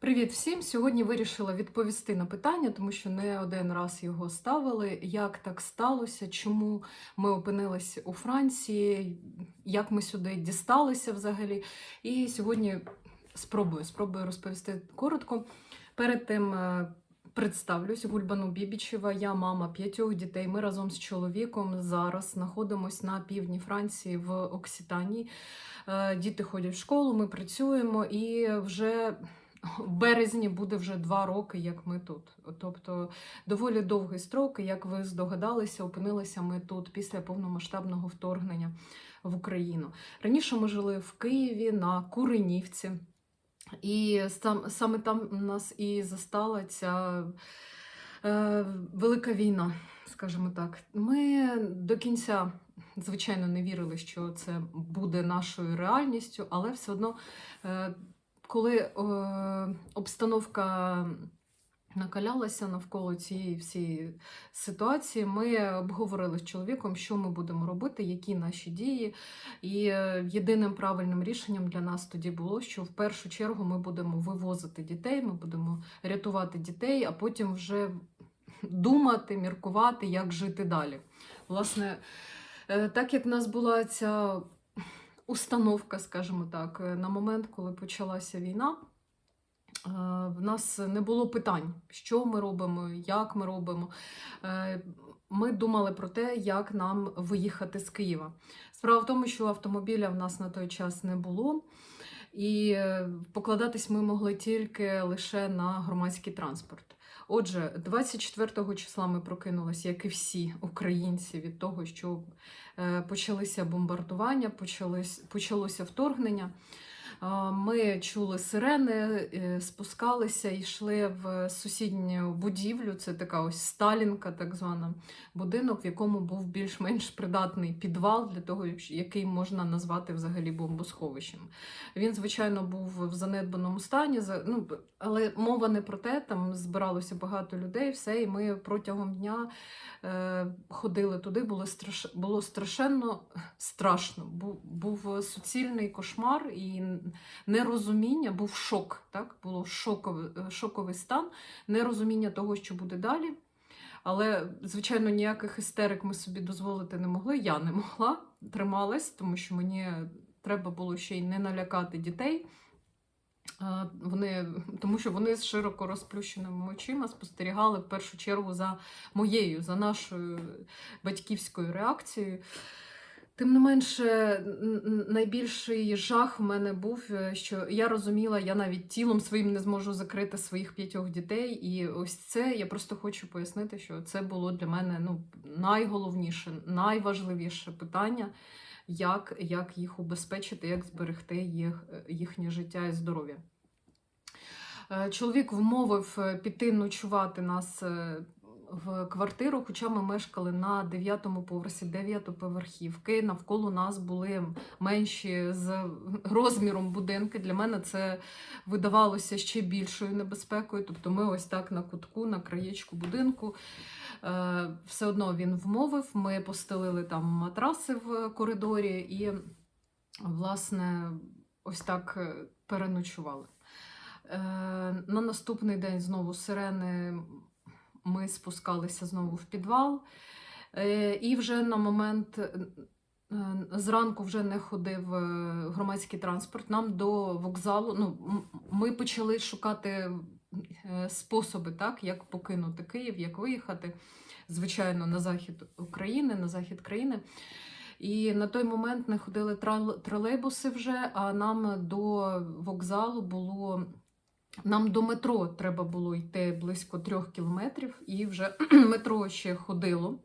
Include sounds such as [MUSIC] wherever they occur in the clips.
Привіт всім! Сьогодні вирішила відповісти на питання, тому що не один раз його ставили. Як так сталося? Чому ми опинились у Франції? Як ми сюди дісталися взагалі? І сьогодні спробую спробую розповісти коротко. Перед тим е, представлюсь Гульбану Бібічева. Я мама п'ятьох дітей. Ми разом з чоловіком зараз знаходимося на півдні Франції в Окситанії. Е, Діти ходять в школу, ми працюємо і вже. В березні буде вже два роки, як ми тут. Тобто доволі довгий строк, як ви здогадалися, опинилися ми тут після повномасштабного вторгнення в Україну. Раніше ми жили в Києві на Куренівці, і сам, саме там нас і застала ця е, велика війна, скажімо так. Ми до кінця, звичайно, не вірили, що це буде нашою реальністю, але все одно. Коли е, обстановка накалялася навколо цієї всієї ситуації, ми обговорили з чоловіком, що ми будемо робити, які наші дії. І е, єдиним правильним рішенням для нас тоді було, що в першу чергу ми будемо вивозити дітей, ми будемо рятувати дітей, а потім вже думати, міркувати, як жити далі. Власне, е, так як в нас була ця установка, скажімо так, е, на момент, коли почалася війна. е, В нас не було питань, що ми робимо, як ми робимо. Е, Ми думали про те, як нам виїхати з Києва. Справа в тому, що автомобіля в нас на той час не було, і покладатись ми могли тільки лише на громадський транспорт. Отже, 24 числа ми прокинулися, як і всі українці, від того, що е, почалися бомбардування, почалося вторгнення. Ми чули сирени, е, спускалися, йшли в сусідню будівлю. Це така ось Сталінка, так звана будинок, в якому був більш-менш придатний підвал для того, який можна назвати взагалі бомбосховищем. Він, звичайно, був в занедбаному стані, ну, але мова не про те, там збиралося багато людей, все, і ми протягом дня е, ходили туди, було, страш... було страшенно страшно. Був, був суцільний кошмар і нерозуміння, був шок. Так? Було шоковий, шоковий стан, нерозуміння того, що буде далі. Але, звичайно, ніяких істерик ми собі дозволити не могли. Я не могла, трималась, тому що мені треба було ще й не налякати дітей. Е, Вони, тому що вони з широко розплющеними очима спостерігали в першу чергу за моєю, за нашою батьківською реакцією. Тим не менше, найбільший жах в мене був, е, що я розуміла, я навіть тілом своїм не зможу закрити своїх п'ятьох дітей. І ось це я просто хочу пояснити, що це було для мене ну, найголовніше, найважливіше питання, як, як їх убезпечити, як зберегти їх, їхнє життя і здоров'я. Е, Чоловік вмовив е, піти ночувати нас е, в квартиру, хоча ми мешкали на 9-му поверсі 9-поверхівки. Навколо нас були менші з розміром будинки. Для мене це видавалося ще більшою небезпекою. Тобто ми ось так на кутку, на краєчку будинку. Е, Все одно він вмовив. Ми постелили там матраси в коридорі і, власне, ось так е, переночували. Е, На наступний день знову сирени ми спускалися знову в підвал. Е, І вже на момент е, е, зранку вже не ходив громадський транспорт. Нам до вокзалу. Ну, ми почали шукати способи, так, як покинути Київ, як виїхати, звичайно, на захід України, на захід країни. І на той момент не ходили тролейбуси вже, а нам до вокзалу було. Нам до метро треба було йти близько трьох кілометрів, і вже [CLEARS THROAT] метро ще ходило.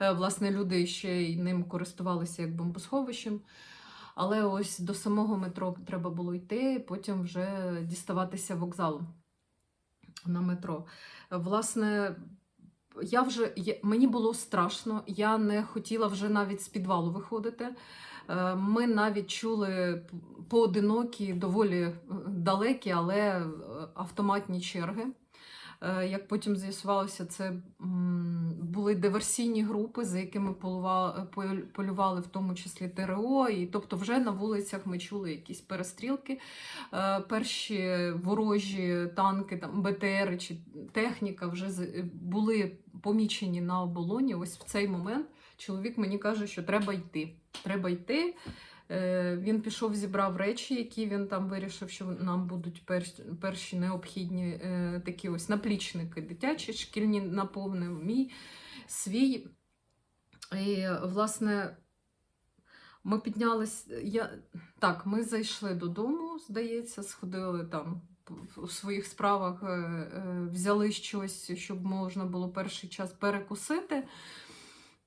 Е, Власне, люди ще й ним користувалися як бомбосховищем. Але ось до самого метро треба було йти, потім вже діставатися вокзалу на метро. Е, Власне, я вже мені було страшно, я не хотіла вже навіть з підвалу виходити. Е, Ми навіть чули поодинокі, доволі е, далекі, але е, автоматні черги. Як потім з'ясувалося, це були диверсійні групи, за якими полюва- полювали в тому числі ТРО. І тобто, вже на вулицях ми чули якісь перестрілки. Перші ворожі танки, там БТРи чи техніка вже були помічені на оболоні. Ось в цей момент чоловік мені каже, що треба йти. Треба йти. Е, Він пішов, зібрав речі, які він там вирішив, що нам будуть перші, необхідні е, такі ось наплічники дитячі, шкільні наповнив мій свій. І, власне, ми піднялись. Я... Так, ми зайшли додому, здається, сходили там у своїх справах, е, взяли щось, щоб можна було перший час перекусити.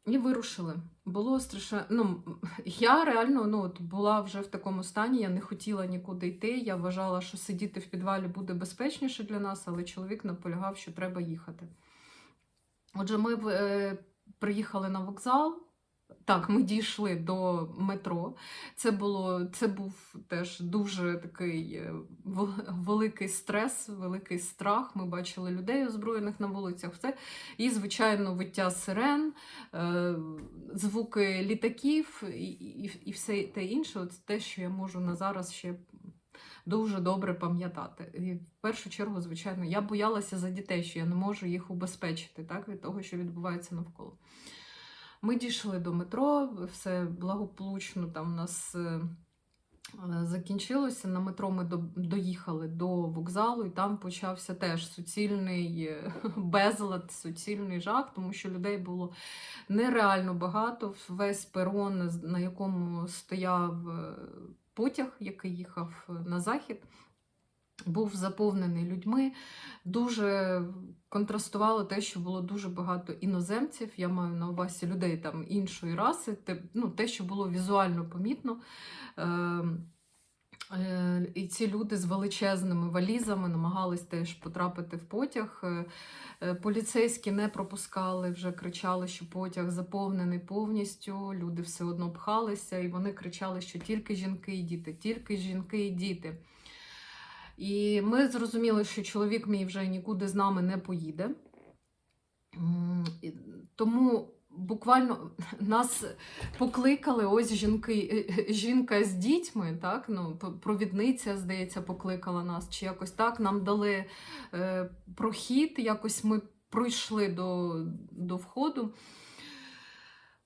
І вирушили. Було страшно. Ну, я реально ну, от була вже в такому стані, я не хотіла нікуди йти. Я вважала, що сидіти в підвалі буде безпечніше для нас, але чоловік наполягав, що треба їхати. Отже, ми е, приїхали на вокзал. Так, ми дійшли до метро. Це було це був теж дуже такий е, великий стрес, великий страх. Ми бачили людей озброєних на вулицях. Все. І, звичайно, виття сирен, е, звуки літаків і, все те інше. От те, що я можу на зараз ще дуже добре пам'ятати. І в першу чергу, звичайно, я боялася за дітей, що я не можу їх убезпечити так, від того, що відбувається навколо. Ми дійшли до метро, все благополучно там у нас. е, е, Закінчилося на метро. Ми доїхали до вокзалу, і там почався теж суцільний е, [LAUGHS] безлад, суцільний жах, тому що людей було нереально багато. Весь перон, на якому стояв потяг, який їхав на захід, був заповнений людьми. Дуже контрастувало те, що було дуже багато іноземців. Я маю на увазі людей там іншої раси, те, ну, те, що було візуально помітно. Е, е, І ці люди з величезними валізами намагались теж потрапити в потяг. Е, е, Поліцейські не пропускали, вже кричали, що потяг заповнений повністю. Люди все одно пхалися, і вони кричали, що тільки жінки і діти, тільки жінки і діти. І ми зрозуміли, що чоловік мій вже нікуди з нами не поїде. Тому буквально нас покликали ось жінки, е, е, жінка з дітьми, так? Ну, провідниця, здається, покликала нас, чи якось так. Нам дали е, прохід, якось ми пройшли до, до входу.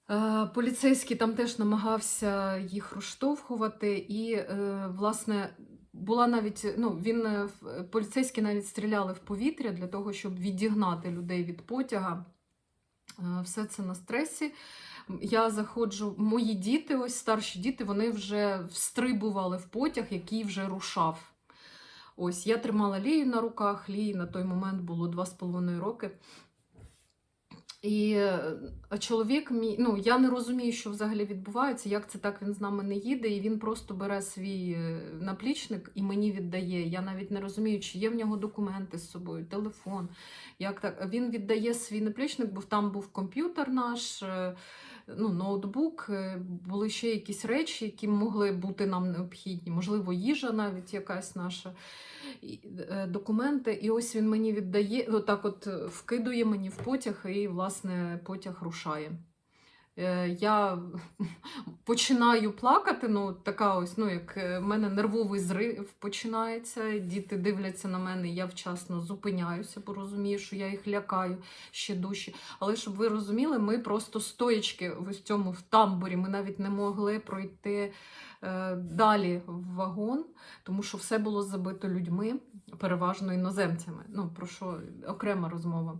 Е, Поліцейський там теж намагався їх розштовхувати, і, власне, була навіть, ну, він, е, поліцейські навіть стріляли в повітря для того, щоб відігнати людей від потяга. Е, Все це на стресі. Я заходжу, мої діти, ось старші діти, вони вже встрибували в потяг, який вже рушав. Ось я тримала Лію на руках, Лії на той момент було 2,5 роки. І е, чоловік мій, ну я не розумію, що взагалі відбувається, як це так він з нами не їде, і він просто бере свій е, наплічник і мені віддає. Я навіть не розумію, чи є в нього документи з собою, телефон. Як так? Він віддає свій наплічник, бо там був комп'ютер наш, е, ну, ноутбук, е, були ще якісь речі, які могли бути нам необхідні, можливо, їжа навіть якась наша. Е, Документи, і ось він мені віддає, отак от е, вкидує мені в потяг, і, власне, потяг рушає. Е, Я [LAUGHS] починаю плакати, ну, така ось, ну, як е, в мене нервовий зрив починається. Діти дивляться на мене, я вчасно зупиняюся, бо розумію, що я їх лякаю ще дужче. Але щоб ви розуміли, ми просто стоячки в ось цьому в тамбурі, ми навіть не могли пройти е, далі в вагон, тому що все було забито людьми, переважно іноземцями. Ну, про що окрема розмова.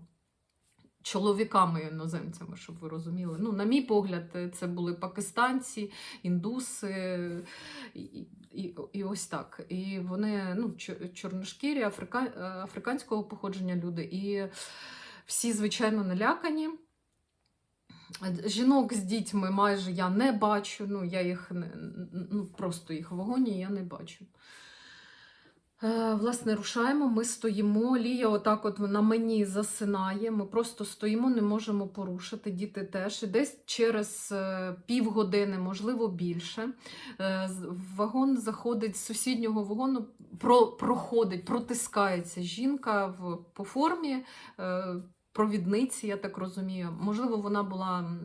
Чоловіками іноземцями, щоб ви розуміли. Ну, на мій погляд, це були пакистанці, індуси і, і, ось так. І вони ну, чорношкірі, африка, африканського походження люди. І всі, звичайно, налякані. Жінок з дітьми майже я не бачу. Ну, я їх ну, просто їх в вагоні я не бачу. Е, Власне, рушаємо, ми стоїмо. Лія отак от на мені засинає. Ми просто стоїмо, не можемо порушити. Діти теж. І десь через е, півгодини, можливо, більше. е, вагон заходить з сусіднього вагону, про, проходить, протискається жінка в, по формі. провідниці, я так розумію. Можливо, вона була.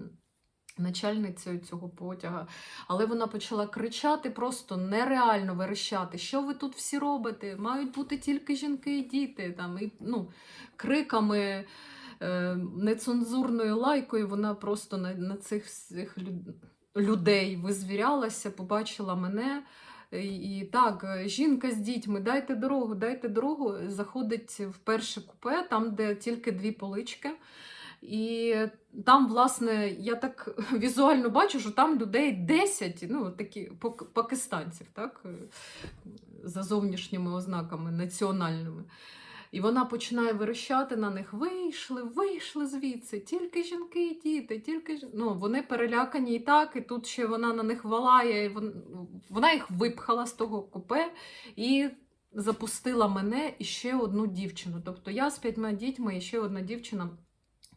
Начальницею цього потяга, але вона почала кричати, просто нереально верещати. Що ви тут всі робите? Мають бути тільки жінки і діти. Там, і, ну, криками, е, нецензурною лайкою вона просто на, на цих всіх людей визвірялася, побачила мене. І, так, жінка з дітьми, дайте дорогу, дайте дорогу. Заходить в перше купе, там, де тільки дві полички. І там, власне, я так [LAUGHS] візуально бачу, що там людей 10, ну, такі пакистанців, так, е, за зовнішніми ознаками національними. І вона починає верещати на них: вийшли, вийшли звідси, тільки жінки і діти, тільки жін-». ну, вони перелякані і так, і тут ще вона на них валає, і вон- вона їх випхала з того купе і запустила мене і ще одну дівчину. Тобто я з п'ятьма дітьми і ще одна дівчина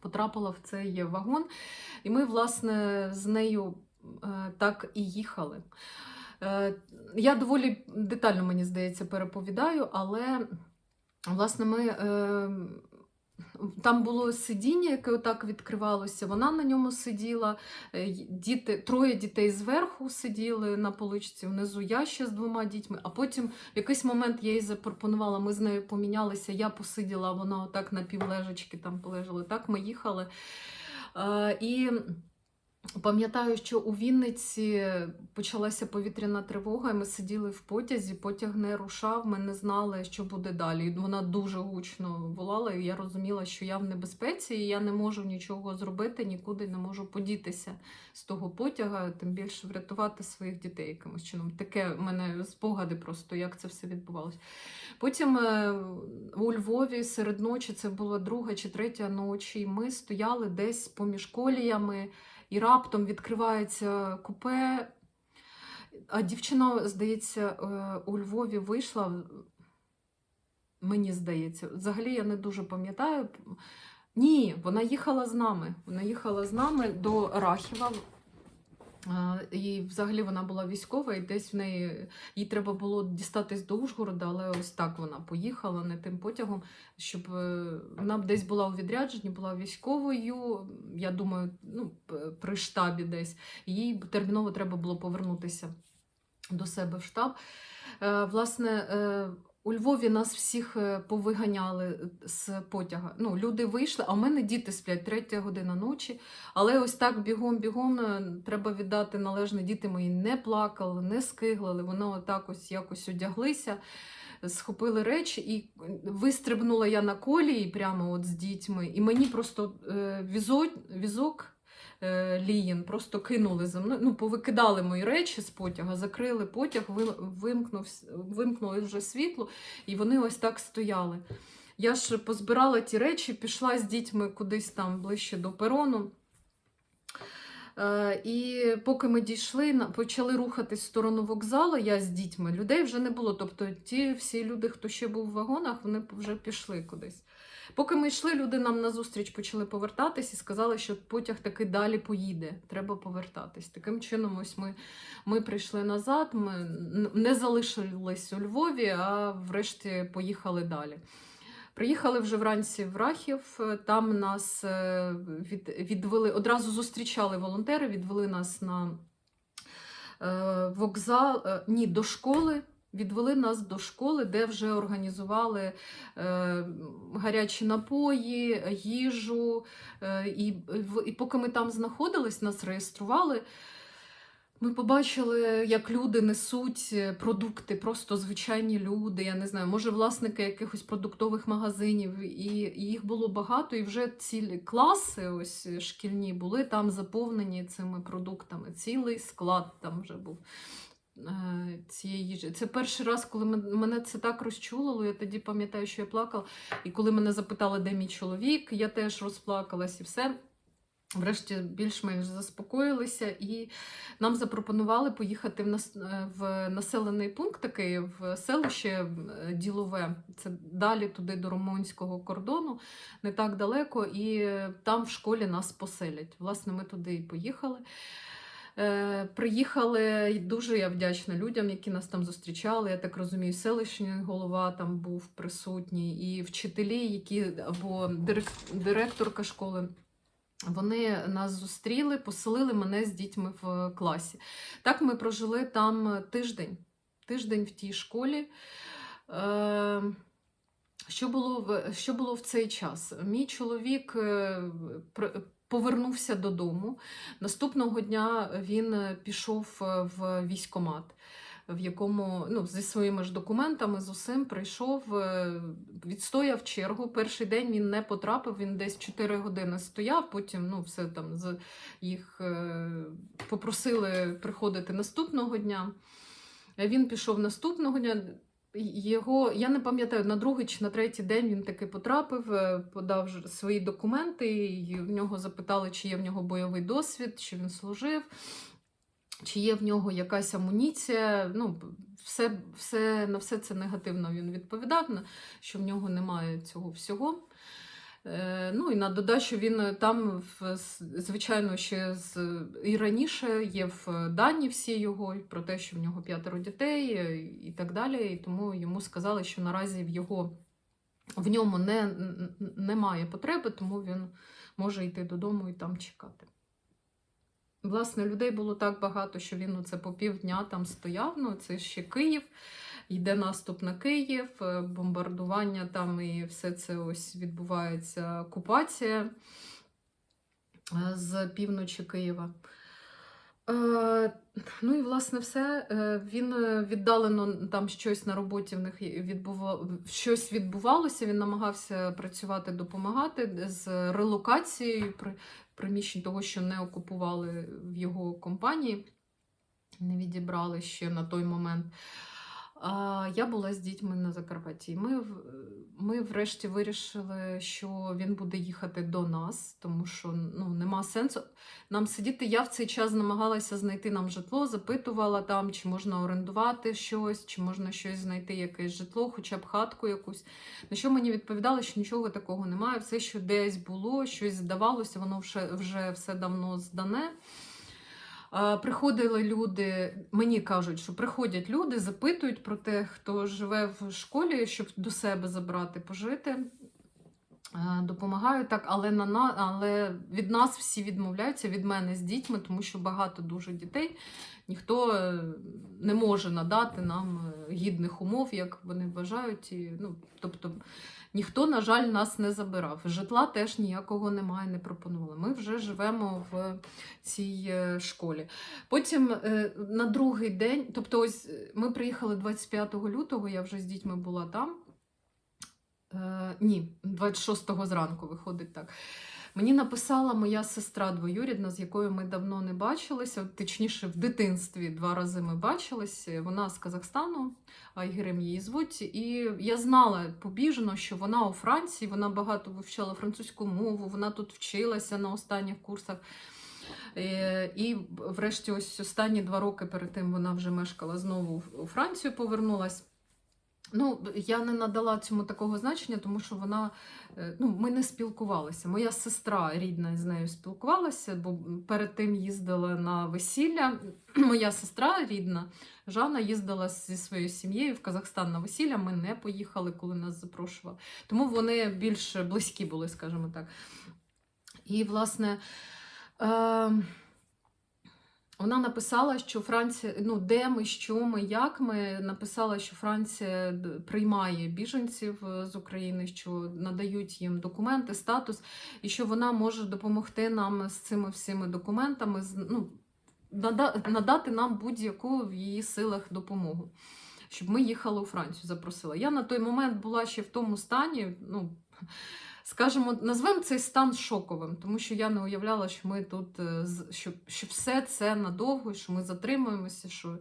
потрапила в цей вагон, і ми, власне, з нею е, так і їхали. Е, Я доволі детально, мені здається, переповідаю, але власне ми. Там було сидіння, яке отак відкривалося. Вона на ньому сиділа. е, Діти, троє дітей зверху сиділи на поличці, внизу я ще з двома дітьми. А потім в якийсь момент я їй запропонувала, ми з нею помінялися. Я посиділа, вона отак на півлежечки там полежала. Так ми їхали. Е, І пам'ятаю, що у Вінниці почалася повітряна тривога, і ми сиділи в потязі, потяг не рушав, ми не знали, що буде далі. Вона дуже гучно волала, і я розуміла, що я в небезпеці, і я не можу нічого зробити, нікуди не можу подітися з того потяга, тим більше врятувати своїх дітей якимось чином. Таке в мене спогади просто, як це все відбувалося. Потім е, у Львові серед ночі, це була друга чи третя ночі, і ми стояли десь поміж коліями, і раптом відкривається купе. А дівчина, здається, е, у Львові вийшла. Мені здається, взагалі я не дуже пам'ятаю. Ні, вона їхала з нами. Вона їхала з нами до Рахіва. І взагалі вона була військова, і десь в неї їй треба було дістатись до Ужгорода, але ось так вона поїхала не тим потягом, щоб е, вона десь була у відрядженні, була військовою. Я думаю, ну, при штабі десь. Їй терміново треба було повернутися до себе в штаб. Е, Власне, е, у Львові нас всіх е, повиганяли з потяга. Ну, люди вийшли, а в мене діти сплять третя година ночі. Але ось так бігом-бігом е, треба віддати належне. Діти мої не плакали, не скиглили. Вони отак ось якось одяглися, схопили речі, і вистрибнула я на колії прямо от з дітьми. І мені просто е, візок, візок е, Ліїн просто кинули за мною. Ну, повикидали мої речі з потяга, закрили потяг, вимкнув, вимкнули вже світло, і вони ось так стояли. Я ж позбирала ті речі, пішла з дітьми кудись там ближче до перону. Е, І поки ми дійшли, почали рухатись в сторону вокзалу, я з дітьми. Людей вже не було. Тобто ті всі люди, хто ще був в вагонах, вони вже пішли кудись. Поки ми йшли, люди нам назустріч почали повертатись і сказали, що потяг таки далі поїде. Треба повертатись. Таким чином, ось ми, ми прийшли назад, ми не залишились у Львові, а врешті поїхали далі. Приїхали вже вранці в Рахів, там нас е, від, відвели, одразу зустрічали волонтери, відвели нас на е, вокзал, е, ні, до школи. Відвели нас до школи, де вже організували е, гарячі напої, їжу. Е, і, і поки ми там знаходились, нас реєстрували. Ми побачили, як люди несуть е, продукти, просто звичайні люди. Я не знаю, може, власники якихось продуктових магазинів, і, їх було багато, і вже цілі класи, ось шкільні, були там заповнені цими продуктами. Цілий склад там вже був цієї їжі. Це перший раз, коли мене це так розчулило. Я тоді пам'ятаю, що я плакала. І коли мене запитали, де мій чоловік, я теж розплакалась і все. Врешті більш-менш заспокоїлися, і нам запропонували поїхати в, нас, е, в населений пункт, такий в селище е, Ділове. Це далі туди до румунського кордону, не так далеко, і е, там в школі нас поселять. Власне, ми туди і поїхали. Е, приїхали, і дуже я вдячна людям, які нас там зустрічали. Я так розумію, селищний голова там був присутній, і вчителі, які або дирек- директорка школи. Вони нас зустріли, поселили мене з дітьми в класі. Так ми прожили там тиждень. Тиждень в тій школі. Е, що було в, що було в цей час? Мій чоловік е, повернувся додому. Наступного дня він е, пішов е, в військкомат, в якому ну, зі своїми ж документами, з усім прийшов, е, відстояв чергу. Перший день він не потрапив, він десь 4 години стояв, потім ну, все там з їх попросили приходити наступного дня. Він пішов наступного дня. Його, я не пам'ятаю, на другий чи на третій день він таки потрапив, е, подав свої документи, і в нього запитали, чи є в нього бойовий досвід, чи він служив, чи є в нього якась амуніція. Ну, все, все, на все це негативно він відповідав, що в нього немає цього всього. Е, Ну і на додачу він е, там, звичайно, ще з і раніше є в дані всі його про те, що в нього п'ятеро дітей е, і так далі. І тому йому сказали, що наразі в його в ньому не, немає потреби, тому він може йти додому і там чекати. Власне, людей було так багато, що він оце по півдня там стояв. Ну, це ще Київ. Йде наступ на Київ, е, бомбардування там і все це ось відбувається окупація е, з півночі Києва. Е, ну і власне все. Він віддалено там щось на роботі в них відбува... щось відбувалося. Він намагався працювати, допомагати з релокацією при... приміщень того, що не окупували в його компанії, не відібрали ще на той момент. Я була з дітьми на Закарпатті. Ми, ми врешті вирішили, що він буде їхати до нас, тому що ну, нема сенсу нам сидіти. Я в цей час намагалася знайти нам житло, запитувала там, чи можна орендувати щось, чи можна щось знайти, якесь житло, хоча б хатку якусь. На що мені відповідали, що нічого такого немає. Все, що десь було, щось здавалося, воно вже, вже все давно здане. Приходили люди, мені кажуть, що приходять люди, запитують про те, хто живе в школі, щоб до себе забрати, пожити. Е, Допомагають так, але на але від нас всі відмовляються, від мене з дітьми, тому що багато дуже дітей. Ніхто е, не може надати нам е, гідних умов, як вони вважають. І, ну, тобто ніхто, на жаль, нас не забирав. Житла теж ніякого немає, не пропонували. Ми вже живемо в цій школі. Потім на другий день, тобто, ось ми приїхали 25 лютого, я вже з дітьми була там. Е, ні, 26-го зранку виходить так. Мені написала моя сестра двоюрідна, з якою ми давно не бачилися. Точніше, в дитинстві два рази ми бачилися. Вона з Казахстану, Айгерем її звуть. І я знала побіжно, що вона у Франції, вона багато вивчала французьку мову, вона тут вчилася на останніх курсах. Е, І, врешті, ось останні два роки перед тим вона вже мешкала знову у Францію, повернулась. Ну, я не надала цьому такого значення, тому що вона е, ну, ми не спілкувалися. Моя сестра рідна з нею спілкувалася, бо перед тим їздила на весілля. [CLEARS THROAT] Моя сестра рідна Жанна їздила зі своєю сім'єю в Казахстан на весілля. Ми не поїхали, коли нас запрошували. Тому вони більш близькі були, скажімо так. І, власне. Е- вона написала, що Франція, ну де ми, що ми, як ми. Написала, що Франція приймає біженців е, з України, що надають їм документи, статус, і що вона може допомогти нам з цими всіми документами, ну, надати нам будь-яку в її силах допомогу. Щоб ми їхали у Францію, запросила. Я на той момент була ще в тому стані, ну, скажімо, назвемо цей стан шоковим, тому що я не уявляла, що ми тут е, що, що все це надовго, що ми затримуємося. Що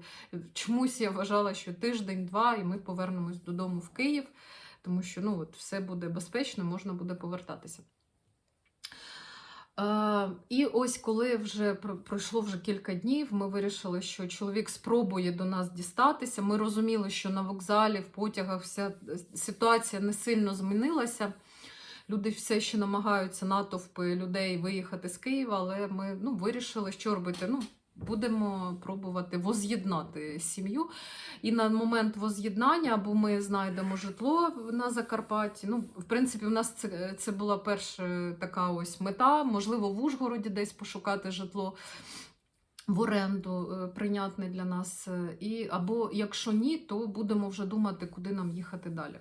чомусь я вважала, що тиждень-два, і ми повернемось додому в Київ, тому що ну, от все буде безпечно, можна буде повертатися. Е, і ось коли вже пройшло вже кілька днів, ми вирішили, що чоловік спробує до нас дістатися. Ми розуміли, що на вокзалі, в потягах вся ситуація не сильно змінилася. Люди все ще намагаються натовпи людей виїхати з Києва, але ми ну, вирішили, що робити. Ну, будемо пробувати воз'єднати сім'ю. І на момент воз'єднання або ми знайдемо житло на Закарпатті. Ну, в принципі, у нас це, це була перша така ось мета. Можливо, в Ужгороді десь пошукати житло в оренду е, прийнятне для нас. е, І, або якщо ні, то будемо вже думати, куди нам їхати далі.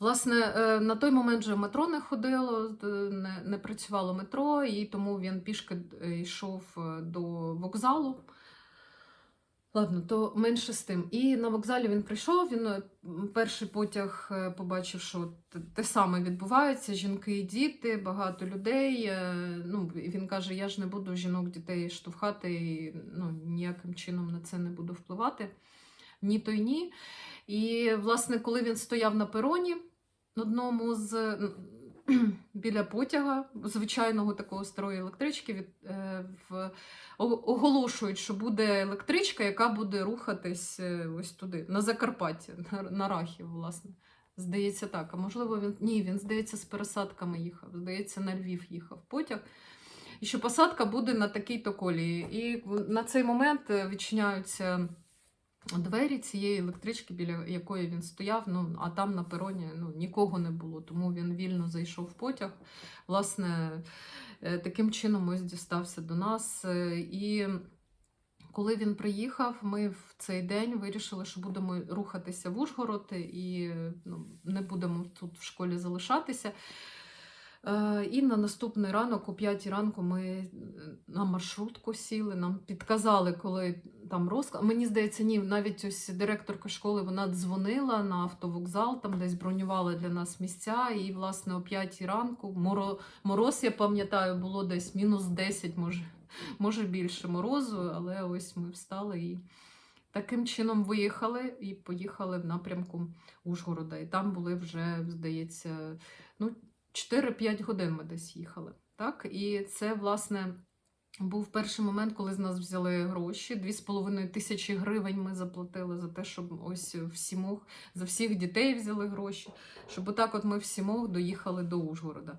Власне, е, на той момент вже метро не ходило, не, не працювало метро, і тому він пішки е, йшов е, до вокзалу. Ладно, то менше з тим. І на вокзалі він прийшов. Він е, перший потяг е, побачив, що те- саме відбувається: жінки і діти, багато людей. е, Ну, він каже: я ж не буду жінок, дітей штовхати, і ну, ніяким чином на це не буду впливати. Ні, то й ні. І, власне, коли він стояв на пероні одному з біля потяга, звичайного такого старої електрички, від, е, в, оголошують, що буде електричка, яка буде рухатись е, ось туди, на Закарпатті, на, на Рахів, власне. Здається, так. А можливо, він ні, він, здається, з пересадками їхав. Здається, на Львів їхав потяг. І що посадка буде на такій-то колії. І на цей момент е, відчиняються двері цієї електрички, біля якої він стояв. Ну, а там на пероні ну, нікого не було, тому він вільно зайшов в потяг. Власне, е, таким чином ось дістався до нас. Е, І коли він приїхав, ми в цей день вирішили, що будемо рухатися в Ужгород і ну, не будемо тут в школі залишатися. Е, І на наступний ранок, о 5 ранку, ми е, на маршрутку сіли, нам підказали, коли там розклад. Мені здається, ні, навіть ось директорка школи вона дзвонила на автовокзал, там десь бронювала для нас місця. І, власне, о 5 ранку мороз, я пам'ятаю, було десь мінус 10, може, може більше морозу, але ось ми встали і таким чином виїхали і поїхали в напрямку Ужгорода. І там були вже, здається, ну, 4-5 годин ми десь їхали. Так? І це, власне, був перший момент, коли з нас взяли гроші. 2,5 тисячі гривень ми заплатили за те, щоб ось всімох, за всіх дітей взяли гроші, щоб отак от ми всімох доїхали до Ужгорода.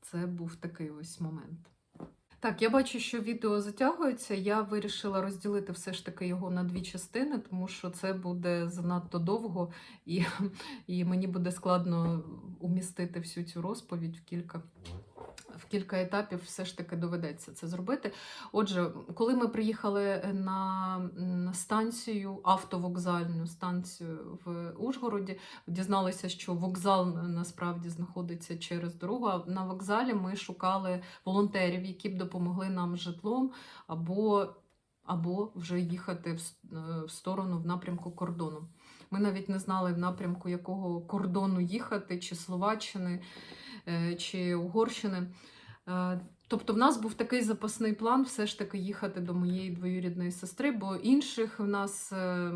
Це був такий ось момент. Так, я бачу, що відео затягується. Я вирішила розділити все ж таки його на дві частини, тому що це буде занадто довго, і, [LAUGHS] і мені буде складно умістити всю цю розповідь в кілька. В кілька етапів все ж таки доведеться це зробити. Отже, коли ми приїхали на, станцію, автовокзальну станцію в Ужгороді, дізналися, що вокзал насправді знаходиться через дорогу. А на вокзалі ми шукали волонтерів, які б допомогли нам житлом або, або вже їхати е, в сторону в напрямку кордону. Ми навіть не знали в напрямку якого кордону їхати, чи Словаччини, чи Угорщини. Е, Тобто, в нас був такий запасний план все ж таки їхати до моєї двоюрідної сестри, бо інших в нас е,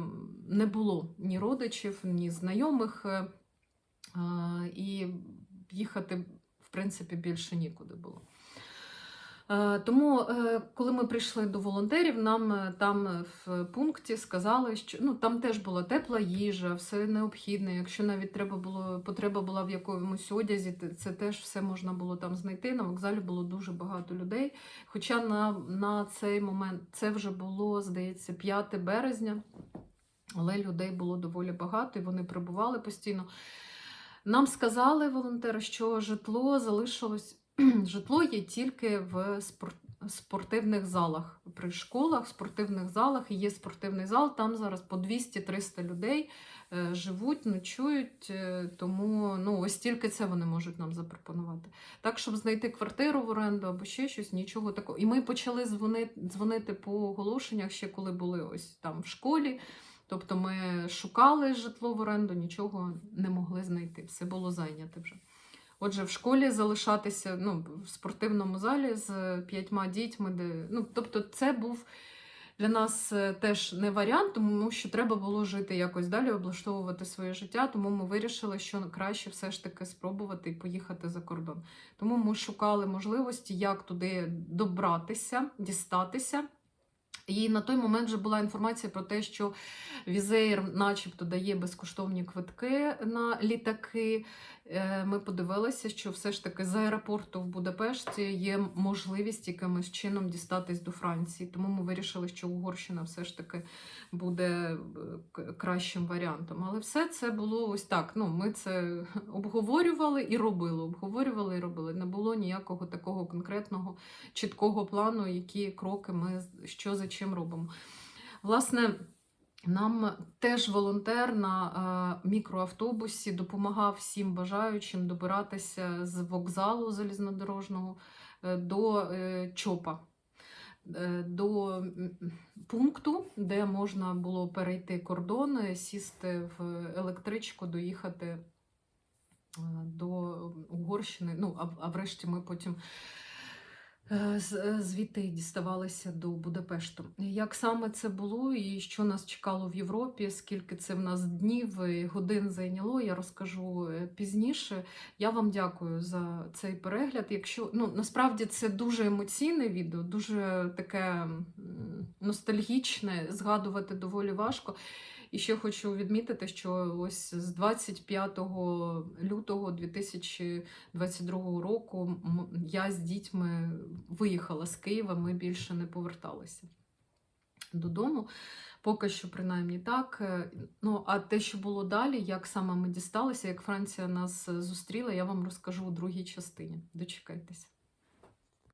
не було ні родичів, ні знайомих. е, е, І їхати, в принципі, більше нікуди було. Е, Тому, е, коли ми прийшли до волонтерів, нам е, там в пункті сказали, що ну там теж була тепла їжа, все необхідне. Якщо навіть треба було потреба була в якомусь одязі, це теж все можна було там знайти. На вокзалі було дуже багато людей. Хоча на, на цей момент це вже було, здається, 5 березня, але людей було доволі багато, і вони прибували постійно. Нам сказали волонтери, що житло залишилось. [CLEARS THROAT] Житло є тільки в спор- спортивних залах. При школах, спортивних залах є спортивний зал. Там зараз по 200-300 людей е, живуть, ночують. е, Тому ну, ось тільки це вони можуть нам запропонувати. Так, щоб знайти квартиру в оренду або ще щось, нічого такого. І ми почали дзвонити, дзвонити по оголошеннях ще коли були ось там в школі. Тобто ми шукали житло в оренду, нічого не могли знайти. Все було зайняте вже. Отже, в школі залишатися ну, в спортивному залі з п'ятьма дітьми, де ну, тобто, це був для нас е, теж не варіант, тому що треба було жити якось далі, облаштовувати своє життя. Тому ми вирішили, що краще все ж таки спробувати і поїхати за кордон. Тому ми шукали можливості, як туди добратися, дістатися. І на той момент вже була інформація про те, що Візеєр, начебто, дає безкоштовні квитки на літаки. Е, Ми подивилися, що все ж таки з аеропорту в Будапешті є можливість якимось чином дістатись до Франції. Тому ми вирішили, що Угорщина все ж таки буде е, кращим варіантом. Але все це було ось так. Ну, ми це обговорювали і робили. Обговорювали і робили. Не було ніякого такого конкретного чіткого плану, які кроки ми що за чим робимо. Власне. Нам теж волонтер на е, мікроавтобусі допомагав всім бажаючим добиратися з вокзалу залізнодорожного е, до е, ЧОПа, до пункту, де можна було перейти кордон, сісти в електричку, доїхати до Угорщини. Ну, а, а врешті ми потім звідти діставалися до Будапешту. Як саме це було і що нас чекало в Європі, скільки це в нас днів і годин зайняло, я розкажу е, пізніше. Я вам дякую за цей перегляд. Якщо ну насправді це дуже емоційне відео, дуже таке ностальгічне, згадувати доволі важко. І ще хочу відмітити, що ось з 25 лютого 2022 року я з дітьми виїхала з Києва, ми більше не поверталися додому. Поки що, принаймні так. Е, Ну, а те, що було далі, як саме ми дісталися, як Франція нас зустріла, я вам розкажу у другій частині. Дочекайтеся.